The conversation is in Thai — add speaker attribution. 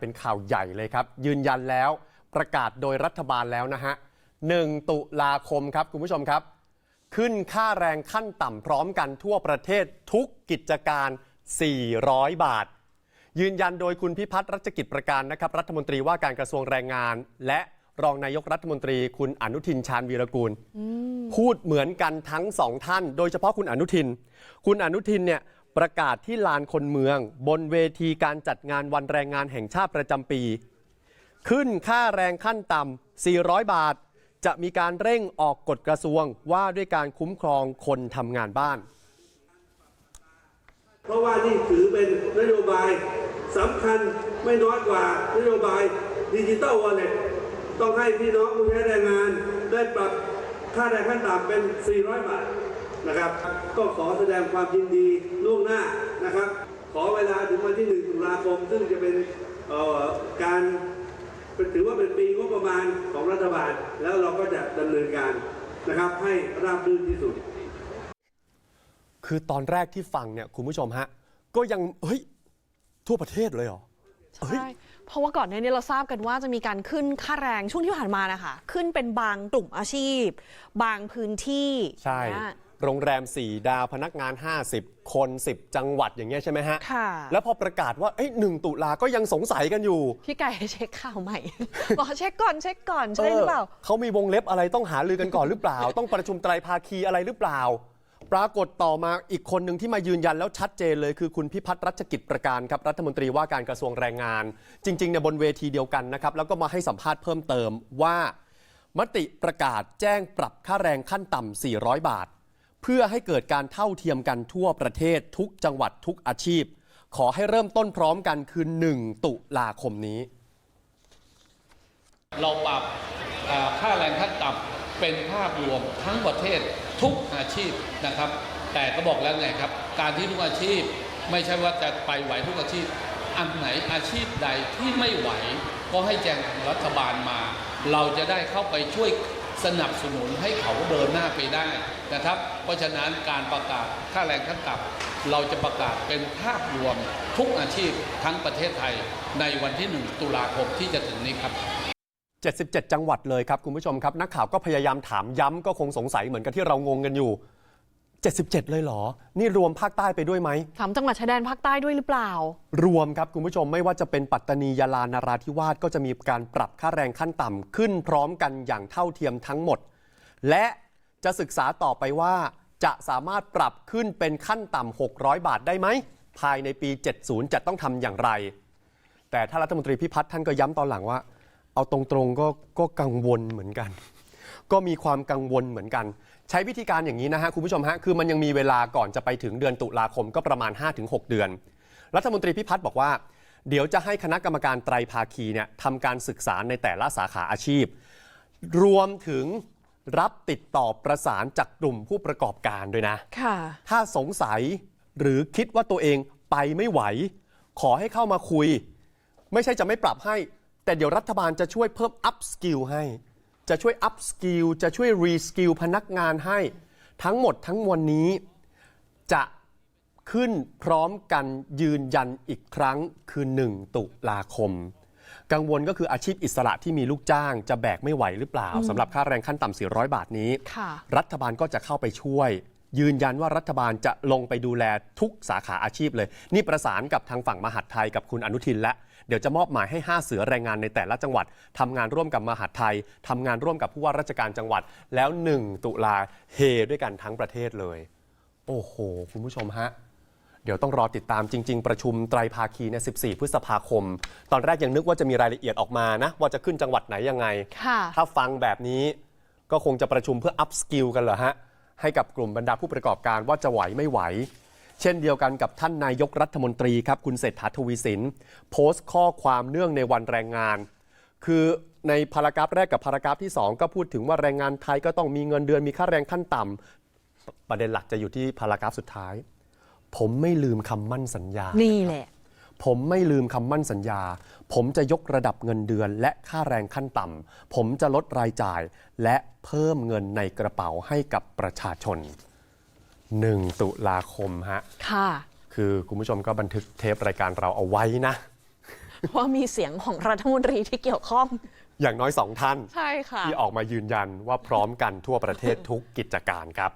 Speaker 1: เป็นข่าวใหญ่เลยครับ ยืนยันแล้วประกาศโดยรัฐบาลแล้วนะฮะ 1 ตุลาคมครับ คุณผู้ชมครับ ขึ้นค่าแรงขั้นต่ำพร้อมกันทั่วประเทศทุกกิจการ 400 บาท ยืนยันโดยคุณพิพัฒน์รัชกิจประการนะครับ รัฐมนตรีว่าการกระทรวงแรงงาน และรองนายกรัฐมนตรีคุณอนุทินชาญวีรกูล พูดเหมือนกันทั้งสองท่าน โดยเฉพาะคุณอนุทิน คุณอนุทินเนี่ย ประกาศที่ลานคนเมือง บนเวทีการจัดงานวันแรงงานแห่งชาติประจำปี ขึ้นค่าแรงขั้นต่ำ 400 บาท จะมีการเร่งออกกฎกระทรวงว่าด้วยการคุ้มครองคนทำงานบ้าน
Speaker 2: เพราะว่านี่ถือเป็นนโยบายสำคัญไม่น้อยกว่านโยบายดิจิ t a ลวอลเล็ตต้องให้พี่น้องผู้ใช้แรงงานได้ปรับค่าแรงขั้นต่ำเป็น 400 บาท นะครับ ก็ขอแสดงความยินดีล่วงหน้านะครับ ขอเวลาถึงวันที่ 1 ตุลาคม ซึ่งจะเป็นเอ่อการเป็นถือว่าเป็นปีงบประมาณของรัฐบาล แล้วเราก็จะดำเนินการนะครับให้ราบรื่นที่สุด
Speaker 1: คือตอนแรกที่ฟังเนี่ยคุณผู้ชมฮะ ก็ยังเฮ้ยทั่วประเทศเลยเหรอเฮ้ย
Speaker 3: ใช่เพราะว่าก่อนหน้านี้เราทราบกันว่าจะมีการขึ้นค่าแรงช่วงที่ผ่านมานะคะ ขึ้นเป็นบางกลุ่มอาชีพ บางพื้นที่
Speaker 1: ใช่
Speaker 3: นะ
Speaker 1: โรงแรม 4 ดาวพนักงาน 50 คน 10 จังหวัดอย่างเงี้ยใช่ไหมฮะ
Speaker 3: ค่ะ
Speaker 1: แล้วพอประกาศว่าเอ้ยหนึ่งตุลาก็ยังสงสัยกันอยู่
Speaker 3: พี่ไก่เช็คข่าวใหม่ บอกเช็คก่อนเช็คก่อนใช่หรือเปล่า
Speaker 1: เขามีวงเล็บอะไรต้องหาลือกันก่อนหรือเปล่า ต้องประชุมไตรภาคีอะไรหรือเปล่า ปรากฏต่อมาอีกคนหนึ่งที่มายืนยันแล้วชัดเจนเลยคือคุณพิพัฒน์รัชกิจประการครับรัฐมนตรีว่าการกระทรวงแรงงาน จริงๆเนี่ยบนเวทีเดียวกันนะครับแล้วก็มาให้สัมภาษณ์เพิ่มเติมว่า มติประกาศแจ้งปรับค่าแรงขั้นต่ำ400 บาท เพื่อให้เกิดการเท่าเทียมกันทั่วประเทศทุกจังหวัดทุกอาชีพ ขอให้เริ่มต้นพร้อมกันคือ 1 ตุลาคมนี้
Speaker 4: เราปรับค่าแรงขั้นต่ำเป็นภาพรวมทั้งประเทศทุกอาชีพนะครับ แต่ก็บอกแล้วไงครับ การที่ทุกอาชีพไม่ใช่ว่าจะไปไหวทุกอาชีพ อันไหนอาชีพใดที่ไม่ไหว ก็ให้แจ้งรัฐบาลมา เราจะได้เข้าไปช่วย สนับสนุนให้เขาเดินหน้าไปได้นะครับ เพราะฉะนั้นการประกาศค่าแรงขั้นต่ำเราจะประกาศเป็นภาพรวมทุกอาชีพทั้งประเทศไทยในวันที่ 1 ตุลาคมที่จะถึงนี้ครับ
Speaker 1: 77 จังหวัดเลยครับคุณผู้ชมครับ นักข่าวก็พยายามถามย้ำก็คงสงสัยเหมือนกันที่เรางงกันอยู่ 77 เลยเหรอ นี่รวมภาคใต้ไปด้วยไหม
Speaker 3: ถามจังหวัดชายแดนภาคใต้ด้วยหรือเปล่า
Speaker 1: รวมครับคุณผู้ชมไม่ว่าจะเป็นปัตตานียาลานาราธิวาสก็จะมีการปรับค่าแรงขั้นต่ำขึ้นพร้อมกันอย่างเท่าเทียมทั้งหมด และจะศึกษาต่อไปว่า จะสามารถปรับขึ้นเป็นขั้นต่ำ600 บาทได้ไหม ภายในปี 70 จะต้องทำอย่างไร แต่ถ้ารัฐมนตรีพิพัฒน์ท่านก็ย้ำตอนหลังว่า เอาตรงๆก็ก็กังวลเหมือนกัน ก็มีความกังวลเหมือนกัน ใช้วิธีการอย่างนี้นะฮะคุณผู้ชมฮะคือมันยังมีเวลาก่อนจะไปถึงเดือนตุลาคมก็ประมาณ 5-6 เดือน รัฐมนตรีพิพัฒน์บอกว่า เดี๋ยวจะให้คณะกรรมการไตรภาคีเนี่ยทำการศึกษาในแต่ละสาขาอาชีพ รวมถึงรับติดต่อประสานจากกลุ่มผู้ประกอบการด้วยนะ
Speaker 3: ค่ะ
Speaker 1: ถ้าสงสัยหรือคิดว่าตัวเองไปไม่ไหว ขอให้เข้ามาคุย ไม่ใช่จะไม่ปรับให้ แต่เดี๋ยวรัฐบาลจะช่วยเพิ่ม up skill ให้ จะช่วย up skill จะช่วย re skill พนักงานให้ ทั้งหมดทั้งมวลนี้ จะขึ้นพร้อมกันยืนยันอีกครั้งคือ 1 ตุลาคม กังวลก็คืออาชีพอิสระที่มีลูกจ้าง จะแบกไม่ไหวหรือเปล่าสำหรับค่าแรงขั้นต่ำ400 บาทนี้
Speaker 3: ค่ะ
Speaker 1: รัฐบาลก็จะเข้าไปช่วย ยืนยันว่ารัฐบาลจะลงไปดูแลทุกสาขาอาชีพเลย นี่ประสานกับทางฝั่งมหาดไทยกับคุณอนุทินและ เดี๋ยวจะมอบหมายให้ 5 เสือแรงงานในแต่ละจังหวัดทำงานร่วมกับมหาดไทยทำงานร่วมกับผู้ว่าราชการจังหวัด แล้ว 1 ตุลาเฮด้วยกันทั้งประเทศเลย โอ้โห คุณผู้ชมฮะเดี๋ยวต้องรอติดตามจริง ๆ ประชุมไตรภาคีเนี่ย14 พฤษภาคม ตอนแรกยังนึกว่าจะมีรายละเอียดออกมานะ ว่าจะขึ้นจังหวัดไหนยังไง
Speaker 3: ค่ะ
Speaker 1: ถ้าฟังแบบนี้ก็คงจะประชุมเพื่อ up skill กันเหรอฮะ ให้กับกลุ่มบรรดาผู้ประกอบการว่าจะไหวไม่ไหว เช่นเดียวกันกับท่านนายกรัฐมนตรีครับคุณเศรษฐาทวีสิน โพสต์ข้อความเนื่องในวันแรงงาน คือในพารากราฟแรกกับพารากราฟที่ 2 ก็พูดถึงว่าแรงงานไทยก็ต้องมีเงินเดือนมีค่าแรงขั้นต่ำประเด็นหลักจะอยู่ที่พารากราฟสุดท้าย ผมไม่ลืมคำมั่นสัญญา
Speaker 3: นี่แหละ
Speaker 1: ผมไม่ลืมคำมั่นสัญญา ผมจะยกระดับเงินเดือนและค่าแรงขั้นต่ำ ผมจะลดรายจ่าย และเพิ่มเงินในกระเป๋าให้กับประชาชน 1 ตุลาคมฮะ
Speaker 3: ค่ะ
Speaker 1: คือคุณผู้ชมก็บันทึกเทปรายการเราเอาไว้นะ
Speaker 3: ว่ามีเสียงของรัฐมนตรีที่เกี่ยวข้อง
Speaker 1: อย่างน้อยสองท่าน
Speaker 3: ใช่ค่ะ
Speaker 1: ที่ออกมายืนยันว่าพร้อมกันทั่วประเทศทุกกิจการครับ